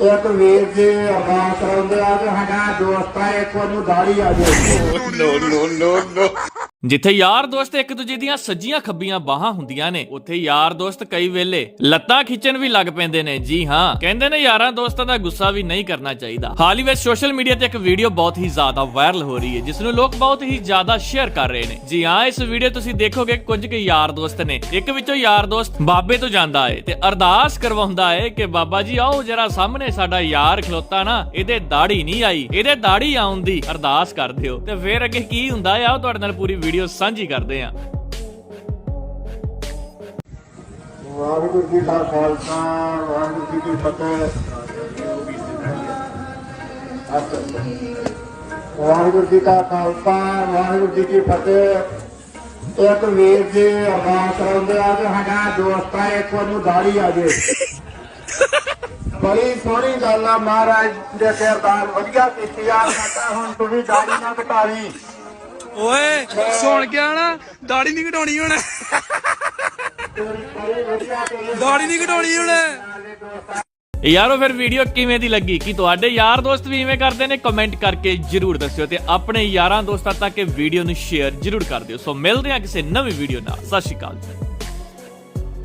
ਇੱਕ ਵੀਰ ਜੀ ਅਰਦਾਸ ਕਰਾਉਂਦੇ ਆ ਕਿ ਸਾਡਾ ਦੋਸਤ ਆ ਇੱਕ ਉਹਨੂੰ ਦਾੜੀ ਆ ਜਾਏ ਜਿੱਥੇ ਯਾਰ ਦੋਸਤ ਇੱਕ ਦੂਜੇ ਦੀਆਂ ਸੱਜੀਆਂ ਖੱਬੀਆਂ ਬਾਹਾਂ ਹੁੰਦੀਆਂ ਨੇ, ਉੱਥੇ ਯਾਰ ਦੋਸਤ ਕਈ ਵੇਲੇ ਲੱਤਾਂ ਖਿੱਚਣ ਵੀ ਲੱਗ ਪੈਂਦੇ ਨੇ। ਜੀ ਹਾਂ, ਕਹਿੰਦੇ ਨੇ ਯਾਰਾਂ ਦੋਸਤਾਂ ਦਾ ਗੁੱਸਾ ਵੀ ਨਹੀਂ ਕਰਨਾ ਚਾਹੀਦਾ। ਹਾਲ ਹੀ ਵਿੱਚ ਸੋਸ਼ਲ ਮੀਡੀਆ ਤੇ ਇੱਕ ਵੀਡੀਓ ਬਹੁਤ ਹੀ ਜ਼ਿਆਦਾ ਵਾਇਰਲ ਹੋ ਰਹੀ ਹੈ, ਜਿਸ ਨੂੰ ਲੋਕ ਬਹੁਤ ਹੀ ਜ਼ਿਆਦਾ ਸ਼ੇਅਰ ਕਰ ਰਹੇ ਨੇ। ਜੀ ਹਾਂ, ਇਸ ਵੀਡੀਓ ਤੁਸੀਂ ਦੇਖੋਗੇ ਕੁਝ ਕੁ ਯਾਰ ਦੋਸਤ ਨੇ। ਇੱਕ ਵਿੱਚੋਂ ਯਾਰ ਦੋਸਤ ਬਾਬੇ ਤੋਂ ਜਾਂਦਾ ਹੈ ਤੇ ਅਰਦਾਸ ਕਰਵਾਉਂਦਾ ਹੈ ਕਿ, ਬਾਬਾ ਜੀ, ਆਓ ਜਰਾ ਸਾਹਮਣੇ ਸਾਡਾ ਯਾਰ ਖਲੋਤਾ ਨਾ, ਇਹਦੇ ਦਾੜੀ ਨਹੀਂ ਆਈ, ਇਹਦੇ ਦਾੜੀ ਆਉਣ ਦੀ ਅਰਦਾਸ ਕਰ ਦਿਓ। ਤੇ ਫਿਰ ਅੱਗੇ ਕੀ ਹੁੰਦਾ ਆ ਆਓ ਤੁਹਾਡੇ ਨਾਲ ਪੂਰੀ ਵੀਡੀਓ ਸਾਂਝੀ ਕਰਦੇ ਹਾਂ। ਵਾਹਿਗੁਰੂ ਜੀ ਕਾ ਖਾਲਸਾ, ਵਾਹਿਗੁਰੂ ਜੀ ਕੀ ਫਤਿਹ। ਵਾਹਿਗੁਰੂ ਜੀ ਕਾ ਖਾਲਸਾ, ਵਾਹਿਗੁਰੂ ਜੀ ਕੀ ਫਤਿਹ। ਇੱਕ ਵੀਰ ਜੀ ਅਰਦਾਸ ਕਰਾਉਂਦੇ ਆ ਕਿ ਸਾਡਾ ਦੋਸਤ ਆ, ਇੱਕ ਉਹਨੂੰ ਦਾੜੀ ਆ ਜਾਏ ਬੜੀ ਸੋਹਣੀ ਗੱਲ ਆ, ਮਹਾਰਾਜ ਦੇ ਕੇ ਵਧੀਆ ਕੀਤੀ ਆ। ਸਾਡਾ ਹੁਣ ਤੂੰ ਦਾੜੀ ਨਾ ਕਟਾਵੀਂ ਓਏ, ਸੁਣ ਗਿਆ ਨਾ ਦਾੜੀ ਨਹੀਂ ਘਟਾਉਣੀ ਹੁਣ। ਦਾੜੀ ਨਹੀਂ ਘਟਾਉਣੀ ਹੁਣ। ਯਾਰੋ, ਫਿਰ ਵੀਡੀਓ ਕਿਵੇਂ ਦੀ ਲੱਗੀ? ਕਿ ਤੁਹਾਡੇ ਯਾਰ ਦੋਸਤ ਵੀ ਇਵੇਂ ਕਰਦੇ ਨੇ? ਕਮੈਂਟ ਕਰਕੇ ਜਰੂਰ ਦੱਸਿਓ ਤੇ ਆਪਣੇ ਯਾਰਾਂ ਦੋਸਤਾਂ ਤੱਕ ਇਹ ਵੀਡੀਓ ਨੂੰ ਸ਼ੇਅਰ ਜਰੂਰ ਕਰ ਦਿਓ। ਸੋ ਮਿਲਦੇ ਹਾਂ ਕਿਸੇ ਨਵੀਂ ਵੀਡੀਓ ਨਾਲ। ਸਤਿ ਸ਼੍ਰੀ ਅਕਾਲ